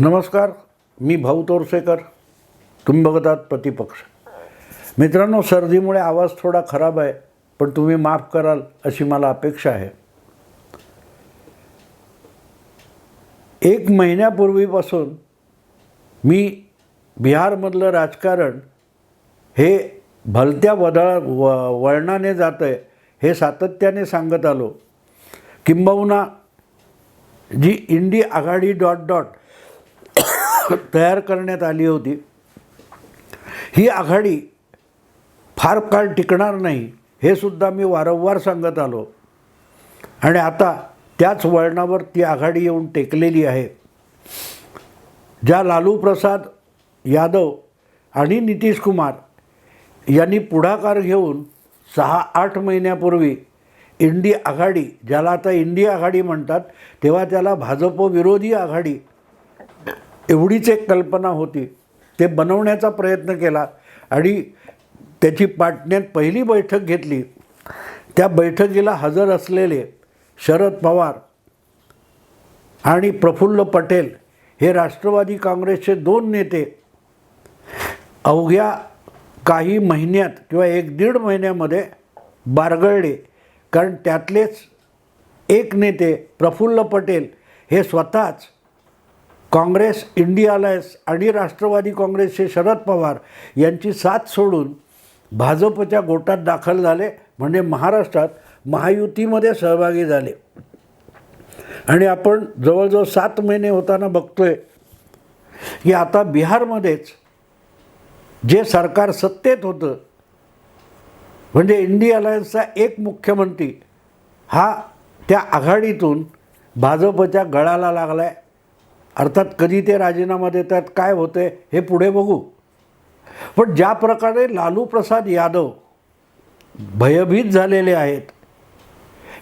नमस्कार मी भाऊ तोरसेकर. तुम्ही बघतात प्रतिपक्ष. मित्रांनो सर्दीमुळे आवाज थोडा खराब आहे पण तुम्ही माफ कराल अशी मला अपेक्षा आहे. एक महिन्यापूर्वीपासून मी बिहारमधलं राजकारण हे भलत्या वदळ व वळणाने जातं आहे हे सातत्याने सांगत आलो. किंबहुना जी इंडी आघाडी डॉट डॉट तयार करण्यात आली होती. ही आघाडी फार काळ टिकणार नाही हे सुद्धा मी वारंवार सांगत आलो. आणि आता त्याच वळणावर ती आघाडी येऊन टेकलेली आहे. ज्या लालू प्रसाद यादव आणि नितीश कुमार यांनी पुढाकार घेऊन सहा आठ महिन्यापूर्वी इंडी आघाडी ज्याला आता इंडी आघाडी म्हणतात तेव्हा त्याला भाजप विरोधी आघाडी एवढीच एक कल्पना होती. ते बनवण्याचा प्रयत्न केला आणि त्याची पाटण्यात पहिली बैठक घेतली. त्या बैठकीला हजर असलेले शरद पवार आणि प्रफुल्ल पटेल हे राष्ट्रवादी काँग्रेसचे दोन नेते अवघ्या काही महिन्यात किंवा एक दीड महिन्यामध्ये बारगळले. कारण त्यातलेच एक नेते प्रफुल्ल पटेल हे स्वतःच काँग्रेस इंडिया अलायन्स आणि राष्ट्रवादी काँग्रेसचे शरद पवार यांची साथ सोडून भाजपच्या गोटात दाखल झाले म्हणजे महाराष्ट्रात महायुतीमध्ये सहभागी झाले. आणि आपण जवळजवळ सात महिने होताना बघतोय की आता बिहारमध्येच जे सरकार सत्तेत होतं म्हणजे इंडिया अलायन्सचा एक मुख्यमंत्री हा त्या आघाडीतून भाजपच्या गळाला लागला आहे अर्थात कधी ते राजीनामा देतात काय होतं हे पुढे बघू. पण ज्या प्रकारे लालू प्रसाद यादव भयभीत झालेले आहेत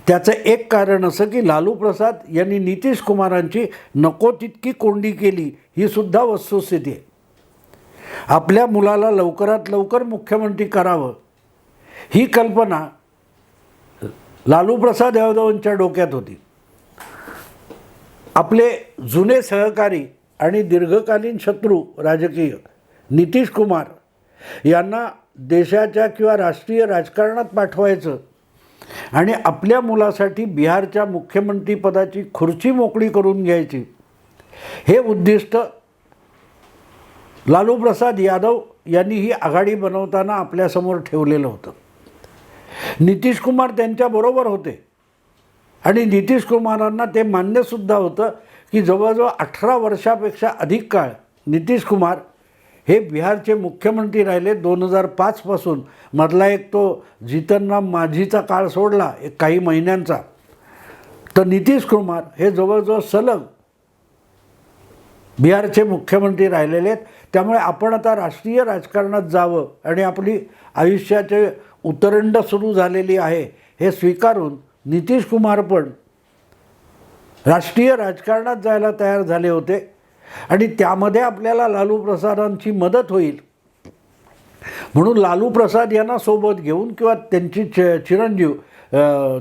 त्याचं एक कारण असं की लालू प्रसाद यांनी नितीश कुमारांची नको तितकी कोंडी केली ही सुद्धा वस्तुस्थिती आहे. आपल्या मुलाला लवकरात लवकर मुख्यमंत्री करावं ही कल्पना लालू प्रसाद यादवांच्या डोक्यात होती. आपले जुने सहकारी आणि दीर्घकालीन शत्रू राजकीय नितीश कुमार यांना देशाच्या किंवा राष्ट्रीय राजकारणात पाठवायचं आणि आपल्या मुलासाठी बिहारच्या मुख्यमंत्रीपदाची खुर्ची मोकळी करून घ्यायची हे उद्दिष्ट लालू प्रसाद यादव यांनी ही आघाडी बनवताना आपल्यासमोर ठेवलेलं होतं. नितीश कुमार त्यांच्याबरोबर होते. आणि नितीश कुमारांना ते मान्यसुद्धा होतं की जवळजवळ अठरा वर्षापेक्षा अधिक काळ नितीश कुमार हे बिहारचे मुख्यमंत्री राहिले दोन हजार पाचपासून मधला एक तो जितनराम माझीचा काळ सोडला एक काही महिन्यांचा. तर नितीश कुमार हे जवळजवळ सलग बिहारचे मुख्यमंत्री राहिलेले आहेत. त्यामुळे आपण आता राष्ट्रीय राजकारणात जावं आणि आपली आयुष्याचे उतरंड सुरू झालेली आहे हे स्वीकारून नितीश कुमार पण राष्ट्रीय राजकारणात जायला तयार झाले होते. आणि त्यामध्ये आपल्याला लालू प्रसादांची मदत होईल. म्हणून लालू प्रसाद यांना सोबत घेऊन किंवा त्यांची च चिरंजीव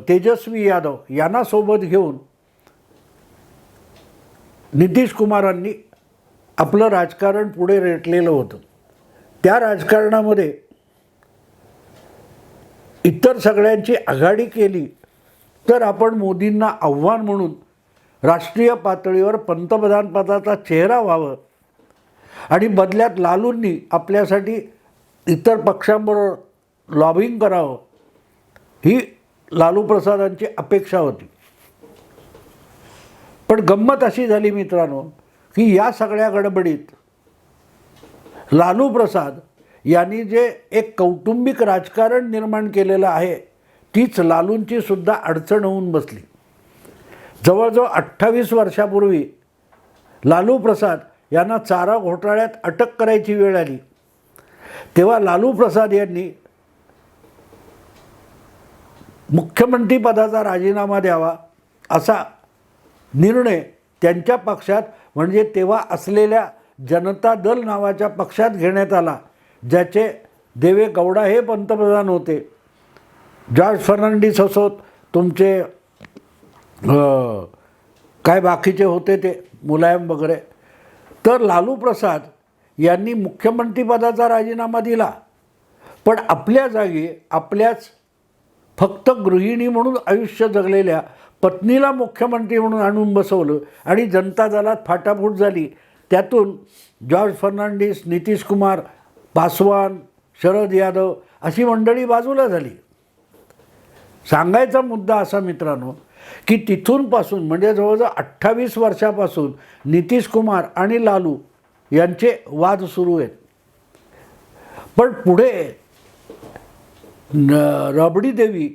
तेजस्वी यादव यांना सोबत घेऊन नितीश कुमारांनी आपलं राजकारण पुढे रेटलेलं होतं. त्या राजकारणामध्ये इतर सगळ्यांची आघाडी केली. तर आपण मोदींना आव्हान म्हणून राष्ट्रीय पातळीवर पंतप्रधानपदाचा चेहरा व्हावं आणि बदल्यात लालूंनी आपल्यासाठी इतर पक्षांबरोबर लॉबिंग करावं ही लालू प्रसादांची अपेक्षा होती. पण गंमत अशी झाली मित्रांनो की या सगळ्या गडबडीत लालू प्रसाद यांनी जे एक कौटुंबिक राजकारण निर्माण केलेलं आहे तीच लालूंची सुद्धा अडचण होऊन बसली. जवळजवळ अठ्ठावीस वर्षापूर्वी लालू प्रसाद यांना चारा घोटाळ्यात अटक करायची वेळ आली. तेव्हा लालू प्रसाद यांनी मुख्यमंत्रीपदाचा राजीनामा द्यावा असा निर्णय त्यांच्या पक्षात म्हणजे तेव्हा असलेल्या जनता दल नावाच्या पक्षात घेण्यात आला ज्याचे देवे गौडा हे पंतप्रधान होते. जॉर्ज फर्नांडिस असोत तुमचे काय बाकीचे होते ते मुलायम वगैरे. तर लालू प्रसाद यांनी मुख्यमंत्रीपदाचा राजीनामा दिला. पण आपल्या जागी आपल्याच फक्त गृहिणी म्हणून आयुष्य जगलेल्या पत्नीला मुख्यमंत्री म्हणून आणून बसवलं आणि जनता दलात फाटाफूट झाली. त्यातून जॉर्ज फर्नांडिस नितीश कुमार पासवान शरद यादव अशी मंडळी बाजूला झाली. सांगायचा मुद्दा असा मित्रांनो की तिथूनपासून म्हणजे जवळजवळ अठ्ठावीस वर्षापासून नितीश कुमार आणि लालू यांचे वाद सुरू आहेत. पण पुढे न रबडी देवी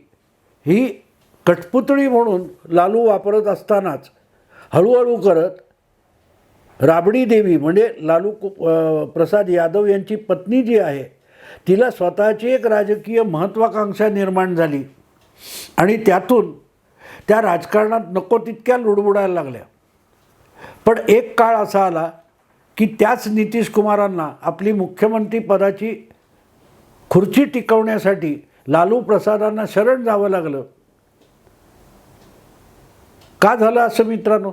ही कठपुतळी म्हणून लालू वापरत असतानाच हळूहळू करत राबडी देवी म्हणजे लालू कु- प्रसाद यादव यांची पत्नी जी आहे तिला स्वतःची एक राजकीय महत्त्वाकांक्षा निर्माण झाली. आणि त्यातून त्या राजकारणात नको तितक्या लुडबुडायला लागल्या. पण एक काळ असा आला की त्याच नितीश कुमारांना आपली मुख्यमंत्री पदाची खुर्ची टिकवण्यासाठी लालू प्रसादांना शरण जावं लागलं. का झालं असं मित्रांनो?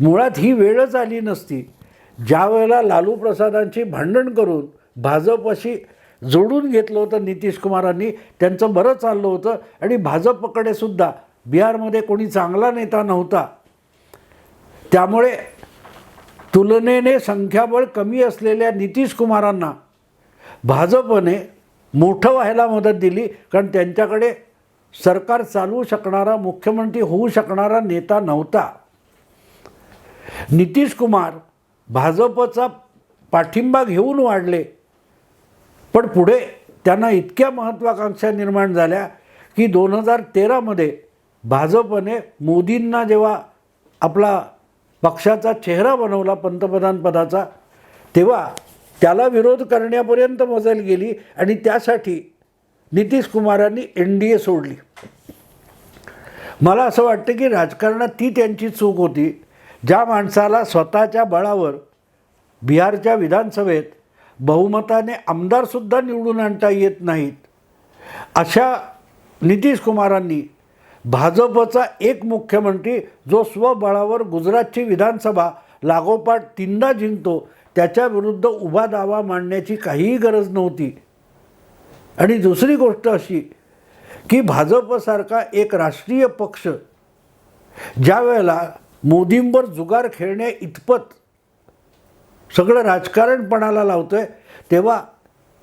मुळात ही वेळच आली नसती. ज्या वेळेला लालू प्रसादांची भांडण करून भाजपशी जोडून घेतलं होतं नितीश कुमारांनी. त्यांचं बरं चाललं होतं. आणि भाजपकडे सुद्धा बिहारमध्ये कोणी चांगला नेता नव्हता. त्यामुळे तुलनेने संख्याबळ कमी असलेल्या नितीश कुमारांना भाजपने मोठं व्हायला मदत दिली. कारण त्यांच्याकडे सरकार चालवू शकणारा मुख्यमंत्री होऊ शकणारा नेता नव्हता. नितीश कुमार भाजपचा पाठिंबा घेऊन वाढले. पण पुढे त्यांना इतक्या महत्त्वाकांक्षा निर्माण झाल्या की दोन हजार तेरामध्ये भाजपने मोदींना जेव्हा आपला पक्षाचा चेहरा बनवला पंतप्रधानपदाचा तेव्हा त्याला विरोध करण्यापर्यंत मजल गेली आणि त्यासाठी नितीश कुमारांनी एन डी ए सोडली. मला असं वाटतं की राजकारणात ती त्यांची चूक होती. ज्या माणसाला स्वतःच्या बळावर बिहारच्या विधानसभेत बहुमताने आमदारसुद्धा निवडून आणता येत नाहीत. अशा नितीश कुमारांनी भाजपचा एक मुख्यमंत्री जो स्वबळावर गुजरातची विधानसभा लागोपाठ तीनदा जिंकतो त्याच्याविरुद्ध उभा दावा मांडण्याची काहीही गरज नव्हती. आणि दुसरी गोष्ट अशी की भाजपसारखा एक राष्ट्रीय पक्ष ज्या वेळेला मोदींवर जुगार खेळण्या इतपत सगळं राजकारणपणाला लावतो आहे तेव्हा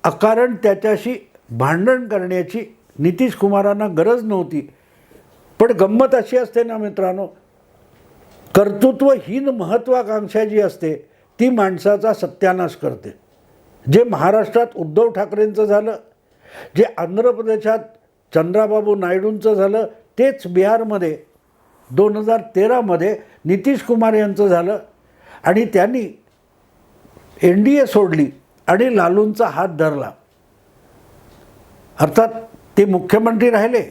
अकारण त्याच्याशी भांडण करण्याची नितीश कुमारांना गरज नव्हती. पण गंमत अशी असते ना मित्रांनो कर्तृत्वहीन महत्त्वाकांक्षा जी असते ती माणसाचा सत्यानाश करते. जे महाराष्ट्रात उद्धव ठाकरेंचं झालं जे आंध्र प्रदेशात चंद्राबाबू नायडूंचं झालं तेच बिहारमध्ये दोन हजार तेरामध्ये नितीश कुमार यांचं झालं आणि त्यांनी एन डी ए सोडली आणि लालूंचा हात धरला. अर्थात ते मुख्यमंत्री राहिले.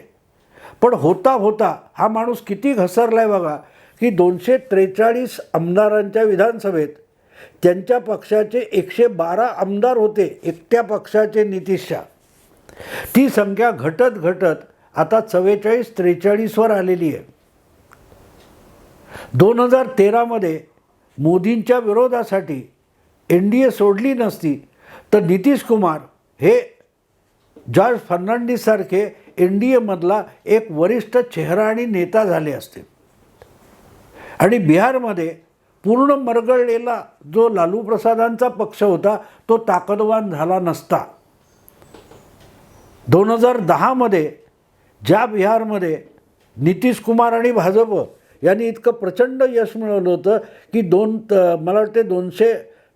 पण होता होता हा माणूस किती घसरला आहे बघा की दोनशे त्रेचाळीस आमदारांच्या विधानसभेत त्यांच्या पक्षाचे एकशे बारा आमदार होते एकट्या पक्षाचे नितीशच्या ती संख्या घटत घटत आता चव्वेचाळीस त्रेचाळीसवर आलेली आहे. दोन हजार तेरामध्ये मोदींच्या विरोधासाठी एन डी ए सोडली नसती तर नितीश कुमार हे जॉर्ज फर्नांडिससारखे एन डी एमधला एक वरिष्ठ चेहरा आणि नेता झाले असते. आणि बिहारमध्ये पूर्ण मरगळलेला जो लालू प्रसादांचा पक्ष होता तो ताकदवान झाला नसता. दोन हजार दहामध्ये ज्या बिहारमध्ये नितीश कुमार आणि भाजप यांनी इतकं प्रचंड यश मिळवलं होतं की दोन त मला वाटते दोनशे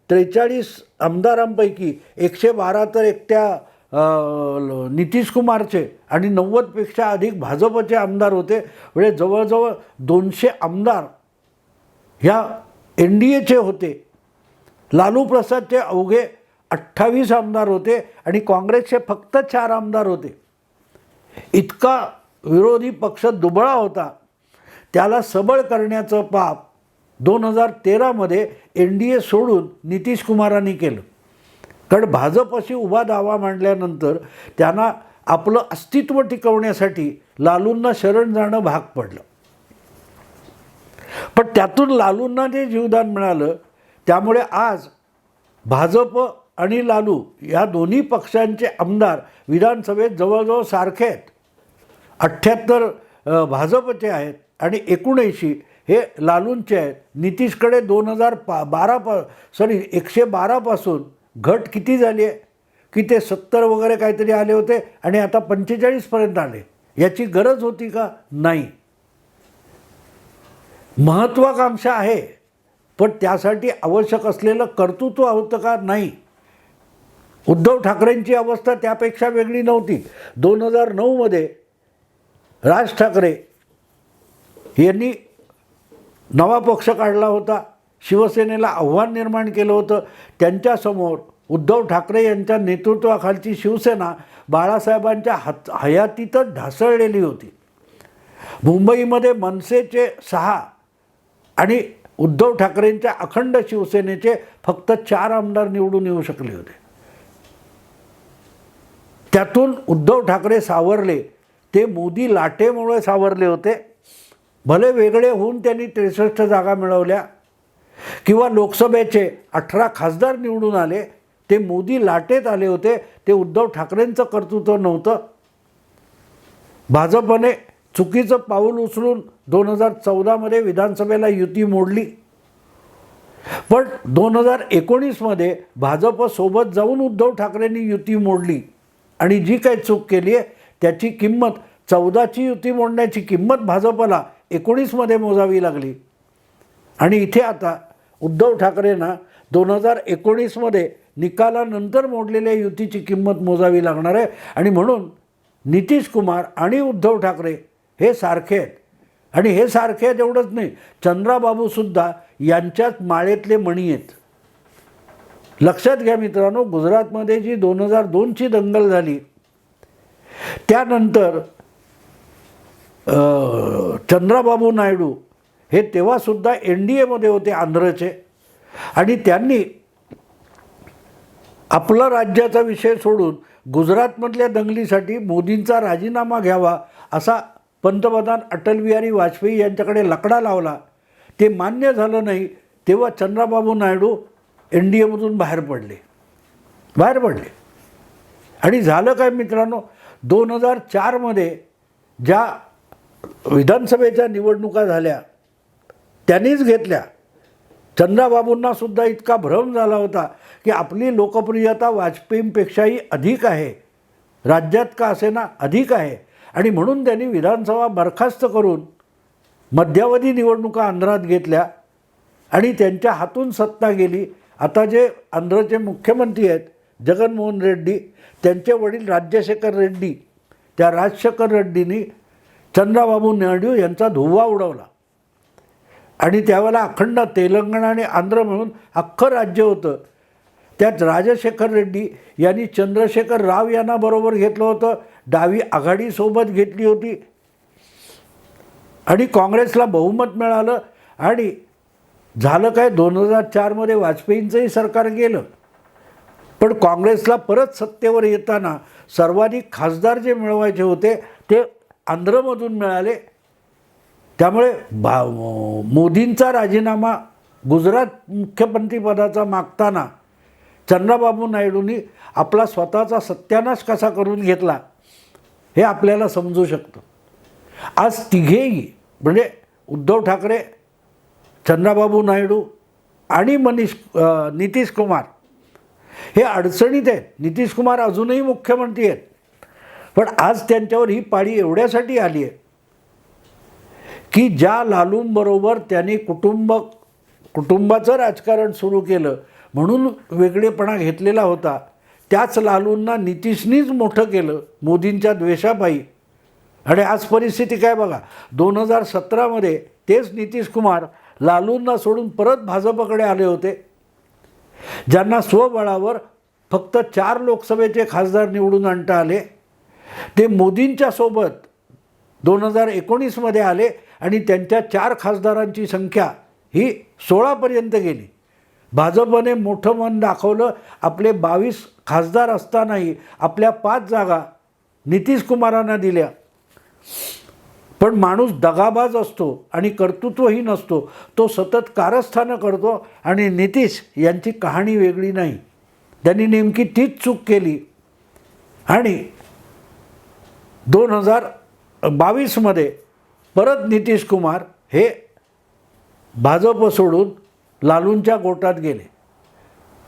त्रेचाळीस आमदारांपैकी एकशे बारा तर एकट्या नितीशकुमारचे नितीश कुमारचे आणि नव्वदपेक्षा अधिक भाजपचे आमदार होते. म्हणजे जवळजवळ दोनशे आमदार ह्या एन डी एचे होते. लालू प्रसादचे अवघे अठ्ठावीस आमदार होते आणि काँग्रेसचे फक्त चार आमदार होते. इतका विरोधी पक्ष दुबळा होता. त्याला सबळ करण्याचं पाप दोन हजार तेरामध्ये एन डी ए सोडून नितीश कुमारांनी केलं. कारण भाजपशी उभा दावा मांडल्यानंतर त्यांना आपलं अस्तित्व टिकवण्यासाठी लालूंना शरण जाणं भाग पडलं. पण त्यातून लालूंना जे जीवदान मिळालं त्यामुळे आज भाजप आणि लालू या दोन्ही पक्षांचे आमदार विधानसभेत जवळजवळ सारखे आहेत. अठ्ठ्याहत्तर भाजपचे आहेत आणि एकोणऐंशी हे लालूंचे आहेत. नितीशकडे दोन हजार पा बारा पा सॉरी एकशे बारापासून घट किती झाली आहे? की ते सत्तर वगैरे काहीतरी आले होते आणि आता पंचेचाळीसपर्यंत आले. याची गरज होती का? नाही. महत्त्वाकांक्षा आहे पण त्यासाठी आवश्यक असलेलं कर्तृत्व होतं का? नाही. उद्धव ठाकरेंची अवस्था त्यापेक्षा वेगळी नव्हती. दोन हजार नऊमध्ये राज ठाकरे यांनी नवा पक्ष काढला होता. शिवसेनेला आव्हान निर्माण केलं होतं. त्यांच्यासमोर उद्धव ठाकरे यांच्या नेतृत्वाखालची शिवसेना बाळासाहेबांच्या हात हयातीतच ढासळलेली होती. मुंबईमध्ये मनसेचे सहा आणि उद्धव ठाकरेंच्या अखंड शिवसेनेचे फक्त चार आमदार निवडून येऊ शकले होते. त्यातून उद्धव ठाकरे सावरले. ते मोदी लाटेमुळे सावरले होते. भले वेगळे होऊन त्यांनी त्रेसष्ट जागा मिळवल्या किंवा लोकसभेचे अठरा खासदार निवडून आले ते मोदी लाटेत आले होते ते उद्धव ठाकरेंचं कर्तृत्व नव्हतं. भाजपने चुकीचं पाऊल उचलून दोन हजार चौदामध्ये विधानसभेला युती मोडली. पण दोन हजार एकोणीसमध्ये भाजपसोबत जाऊन उद्धव ठाकरेंनी युती मोडली. आणि जी काही चूक केली आहे त्याची किंमत चौदाची युती मोडण्याची किंमत भाजपला एकोणीसमध्ये मोजावी लागली. आणि इथे आता उद्धव ठाकरेंना दोन हजार एकोणीसमध्ये निकालानंतर मोडलेल्या युतीची किंमत मोजावी लागणार आहे. आणि म्हणून नितीश कुमार आणि उद्धव ठाकरे हे सारखे आहेत. आणि हे सारखे आहेत एवढंच नाही चंद्राबाबूसुद्धा यांच्याच माळेतले मणी आहेत. लक्षात घ्या मित्रांनो गुजरातमध्ये जी दोन हजार दोनची दंगल झाली त्यानंतर चंद्राबाबू नायडू हे तेव्हासुद्धा एन डी एमध्ये होते आंध्रचे. आणि त्यांनी आपला राज्याचा विषय सोडून गुजरातमधल्या दंगलीसाठी मोदींचा राजीनामा घ्यावा असा पंतप्रधान अटल बिहारी वाजपेयी यांच्याकडे लकडा लावला. ते मान्य झालं नाही तेव्हा चंद्राबाबू नायडू एन डी एमधून बाहेर पडले. बाहेर पडले. आणि झालं काय मित्रांनो? दोन हजार चारमध्ये ज्या विधानसभेच्या निवडणुका झाल्या त्यांनीच घेतल्या. चंद्राबाबूंना सुद्धा इतका भ्रम झाला होता की आपली लोकप्रियता वाजपेयींपेक्षाही अधिक आहे. राज्यात का असेना अधिक आहे? आणि म्हणून त्यांनी विधानसभा बरखास्त करून मध्यावधी निवडणुका आंध्रात घेतल्या आणि त्यांच्या हातून सत्ता गेली. आता जे आंध्रचे मुख्यमंत्री आहेत जगनमोहन रेड्डी त्यांचे वडील राज्यशेखर रेड्डी त्या राजशेखर रेड्डींनी चंद्राबाबू नायडू यांचा धुव्वा उडवला. आणि त्यावेळेला अखंड तेलंगणा आणि आंध्र म्हणून अख्खं राज्य होतं. त्यात राजशेखर रेड्डी यांनी चंद्रशेखर राव यांना बरोबर घेतलं होतं. डावी आघाडीसोबत घेतली होती. आणि काँग्रेसला बहुमत मिळालं. आणि झालं काय? दोन हजार चारमध्ये वाजपेयींचंही सरकार गेलं. पण काँग्रेसला परत सत्तेवर येताना सर्वाधिक खासदार जे मिळवायचे होते ते आंध्रमधून मिळाले. त्यामुळे भा मोदींचा राजीनामा गुजरात मुख्यमंत्रीपदाचा मागताना चंद्राबाबू नायडूंनी आपला स्वतःचा सत्यानाश कसा करून घेतला हे आपल्याला समजू शकतं. आज तिघेही म्हणजे उद्धव ठाकरे चंद्राबाबू नायडू आणि मनीष नितीश कुमार हे अडचणीत आहेत. नितीश कुमार अजूनही मुख्यमंत्री आहेत. पण आज त्यांच्यावर ही पाळी एवढ्यासाठी आली आहे की ज्या लालूंबरोबर त्यांनी कुटुंब कुटुंबाचं राजकारण सुरू केलं म्हणून वेगळेपणा घेतलेला होता त्याच लालूंना नितीशनीच मोठं केलं मोदींच्या द्वेषापायी. आणि आज परिस्थिती काय बघा दोन हजार सतरामध्ये तेच नितीश कुमार लालूंना सोडून परत भाजपकडे आले होते ज्यांना स्वबळावर फक्त चार लोकसभेचे खासदार निवडून आणता आले. ते मोदींच्या सोबत दोन हजार एकोणीसमध्ये आले आणि त्यांच्या चार खासदारांची संख्या ही सोळापर्यंत गेली. भाजपने मोठं मन दाखवलं आपले बावीस खासदार असतानाही आपल्या पाच जागा नितीश कुमारांना दिल्या. पण माणूस दगाबाज असतो आणि कर्तृत्वही नसतो. तो सतत कारस्थानं करतो आणि नितीश यांची कहाणी वेगळी नाही. त्यांनी नेमकी तीच चूक केली आणि दोन हजार बावीसमध्ये परत नितीश कुमार हे भाजप सोडून लालूंच्या गोटात गेले.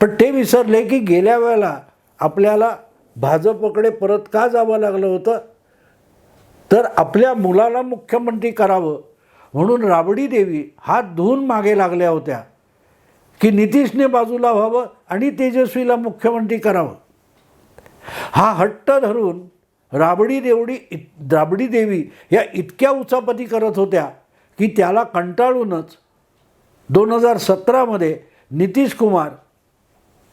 पण ते विसरले की गेल्या वेळेला आपल्याला भाजपकडे परत का जावं लागलं होतं? तर आपल्या मुलाला मुख्यमंत्री करावं म्हणून राबडी देवी हात धुवून मागे लागल्या होत्या की नितीशने बाजूला व्हावं आणि तेजस्वीला मुख्यमंत्री करावं. हा हट्ट धरून राबडी देवडी इत राबडी देवी या इतक्या उचापती करत होत्या की त्याला कंटाळूनच दोन हजार सतरामध्ये नितीश कुमार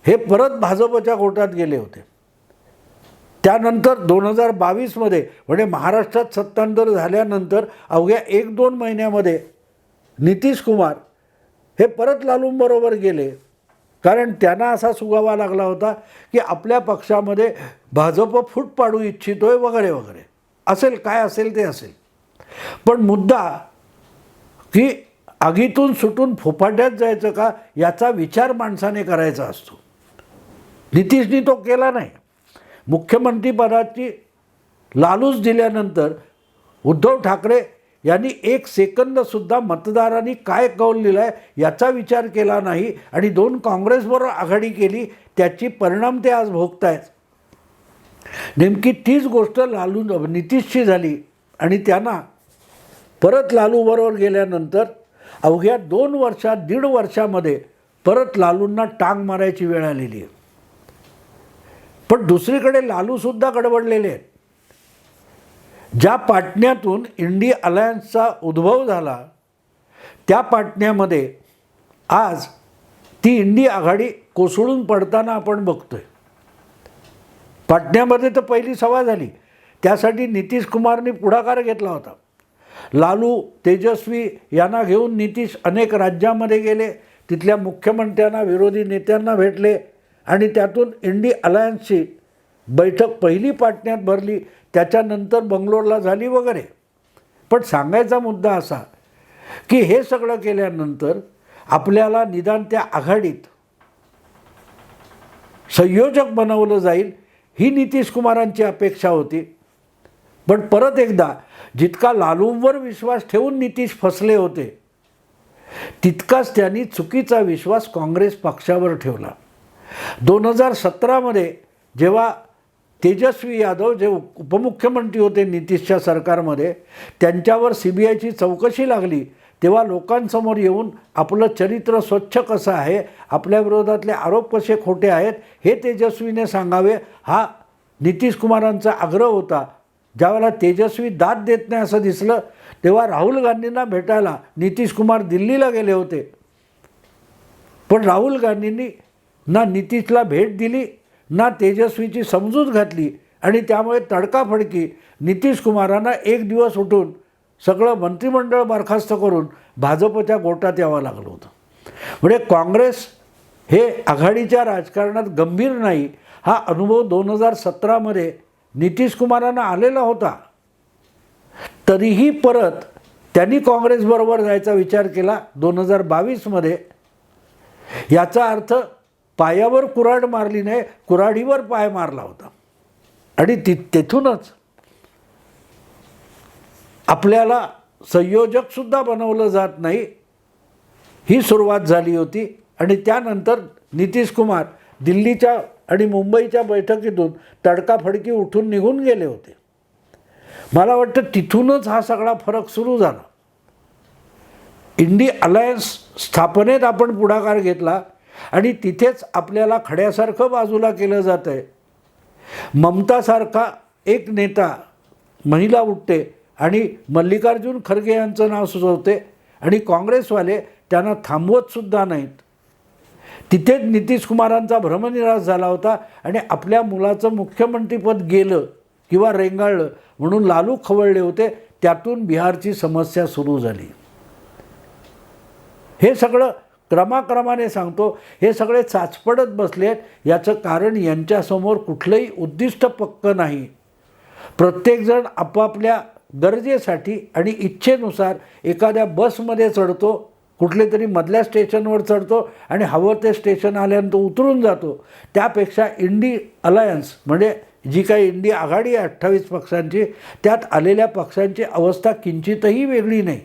हे परत भाजपच्या गोटात गेले होते. त्यानंतर दोन हजार बावीसमध्ये म्हणजे महाराष्ट्रात सत्तांतर झाल्यानंतर अवघ्या एक दोन महिन्यामध्ये नितीश कुमार हे परत लालूंबरोबर गेले. कारण त्यांना असा सुगावा लागला होता की आपल्या पक्षामध्ये भाजप फूट पाडू आहे वगैरे वगैरे. असेल काय असेल ते असेल. पण मुद्दा की आगीतून सुटून फोफाट्यात जायचं का याचा विचार माणसाने करायचा असतो. नितीशनी तो केला नाही. मुख्यमंत्रीपदाची लालूच दिल्यानंतर उद्धव ठाकरे यांनी एक सेकंदसुद्धा मतदारांनी काय कौल दिला आहे याचा विचार केला नाही आणि दोन काँग्रेसबरोबर आघाडी केली त्याची परिणाम ते आज भोगतायत. नेमकी तीच गोष्ट लालू नितीशची झाली आणि त्यांना परत लालूबरोबर गेल्यानंतर अवघ्या दोन वर्षात दीड वर्षामध्ये परत लालूंना टांग मारायची वेळ आलेली आहे. पण दुसरीकडे लालूसुद्धा गडबडलेले आहेत. ज्या पाटण्यातून इंडी अलायन्सचा उद्भव झाला त्या पाटण्यामध्ये आज ती इंडी आघाडी कोसळून पडताना आपण बघतोय. पाटण्यामध्ये तर पहिली सभा झाली. त्यासाठी नितीश कुमारने पुढाकार घेतला होता. लालू तेजस्वी यांना घेऊन नितीश अनेक राज्यामध्ये गेले. तिथल्या मुख्यमंत्र्यांना विरोधी नेत्यांना भेटले. आणि त्यातून इंडी अलायन्सची बैठक पहिली पाटण्यात भरली. त्याच्यानंतर बंगलोरला झाली वगैरे. पण सांगायचा मुद्दा असा की हे सगळं केल्यानंतर आपल्याला निदान त्या आघाडीत संयोजक बनवलं जाईल ही नितीश कुमारांची अपेक्षा होती. पण परत एकदा जितका लालूंवर विश्वास ठेवून नितीश फसले होते तितकाच त्यांनी चुकीचा विश्वास काँग्रेस पक्षावर ठेवला. दोन हजार सतरामध्ये जेव्हा तेजस्वी यादव जे उपमुख्यमंत्री होते नितीशच्या सरकारमध्ये त्यांच्यावर सी बी आयची चौकशी लागली तेव्हा लोकांसमोर येऊन आपलं चरित्र स्वच्छ कसं आहे आपल्या विरोधातले आरोप कसे खोटे आहेत हे तेजस्वीने सांगावे हा नितीश कुमारांचा आग्रह होता. ज्यावेळेला तेजस्वी दाद देत नाही असं दिसलं तेव्हा राहुल गांधींना भेटायला नितीश कुमार दिल्लीला गेले होते. पण राहुल गांधींनी ना नितीशला भेट दिली ना तेजस्वीची समजूत घातली आणि त्यामुळे तडकाफडकी नितीश कुमारांना एक दिवस उठून सगळं मंत्रिमंडळ बरखास्त करून भाजपच्या गोटात यावं लागलं होतं. म्हणजे काँग्रेस हे आघाडीच्या राजकारणात गंभीर नाही हा अनुभव दोन हजार सतरामध्ये नितीश कुमारांना आलेला होता. तरीही परत त्यांनी काँग्रेसबरोबर जायचा विचार केला दोन हजार बावीसमध्ये. याचा अर्थ पायावर कुऱ्हाड मारली नाही कुऱ्हाडीवर पाय मारला होता. आणि ति तेथूनच आपल्याला संयोजकसुद्धा बनवलं जात नाही. ही सुरुवात झाली होती आणि त्यानंतर नितीश कुमार दिल्लीच्या आणि मुंबईच्या बैठकीतून तडकाफडकी उठून निघून गेले होते. मला वाटतं तिथूनच हा सगळा फरक सुरू झाला. इंडी अलायन्स स्थापनेत आपण पुढाकार घेतला आणि तिथेच आपल्याला खड्यासारखं बाजूला केलं जातं आहे ममतासारखा एक नेता महिला उठते आणि मल्लिकार्जुन खरगे यांचं नाव सुचवते आणि काँग्रेसवाले त्यांना थांबवतसुद्धा नाहीत. तिथेच नितीश कुमारांचा भ्रमनिराश झाला होता आणि आपल्या मुलाचं मुख्यमंत्रीपद गेलं किंवा रेंगाळलं म्हणून लालू खवळले होते त्यातून बिहारची समस्या सुरू झाली. हे सगळं क्रमाक्रमाने सांगतो हे सगळे चाचपडत बसलेत याचं कारण यांच्यासमोर कुठलंही उद्दिष्ट पक्क नाही. प्रत्येकजण आपापल्या गरजेसाठी आणि इच्छेनुसार एखाद्या बसमध्ये चढतो कुठले तरी मधल्या स्टेशनवर चढतो आणि हवं ते स्टेशन आल्यानंतर उतरून जातो. त्यापेक्षा इंडी अलायन्स म्हणजे जी काही इंडी आघाडी आहे अठ्ठावीस पक्षांची त्यात आलेल्या पक्षांची अवस्था किंचितही वेगळी नाही.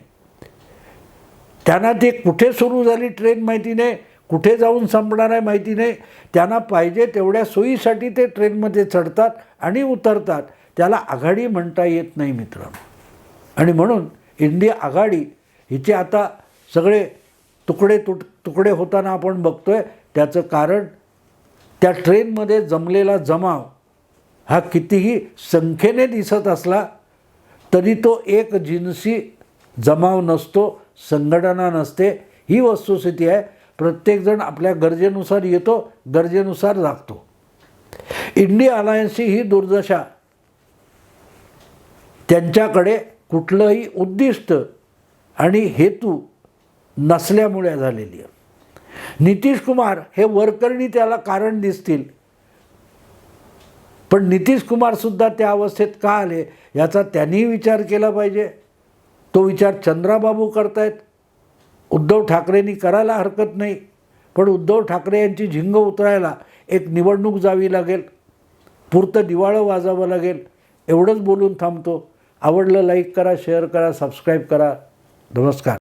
त्यांना ते कुठे सुरू झाली ट्रेन माहिती नाही कुठे जाऊन संपणार आहे माहिती नाही. त्यांना पाहिजे तेवढ्या सोयीसाठी ते ट्रेनमध्ये चढतात आणि उतरतात. त्याला आघाडी म्हणता येत नाही मित्रांनो. आणि म्हणून इंडिया आघाडी हिचे आता सगळे तुकडे तुट तुकडे होताना आपण बघतो आहे त्याचं कारण त्या ट्रेनमध्ये जमलेला जमाव हा कितीही संख्येने दिसत असला तरी तो एक जिन्सी जमाव नसतो. संघटना नसते. ही वस्तुस्थिती आहे. प्रत्येकजण आपल्या गरजेनुसार येतो गरजेनुसार जागतो इंडिया अलायन्सची ही दुर्दशा त्यांच्याकडे कुठलंही उद्दिष्ट आणि हेतू नसल्यामुळे झालेली आहे. नितीश कुमार हे वरकरणी त्याला कारण दिसतील. पण नितीश कुमारसुद्धा त्या अवस्थेत का आले याचा त्यांनीही विचार केला पाहिजे. तो विचार चंद्राबाबू करतायत. उद्धव ठाकरेंनी करायला हरकत नाही पण उद्धव ठाकरे यांची झिंग उतरायला एक निवडणूक जावी लागेल. पुरतं दिवाळं वाजावं लागेल. एवढंच बोलून थांबतो. आवडलं लाईक करा शेअर करा सबस्क्राईब करा. नमस्कार.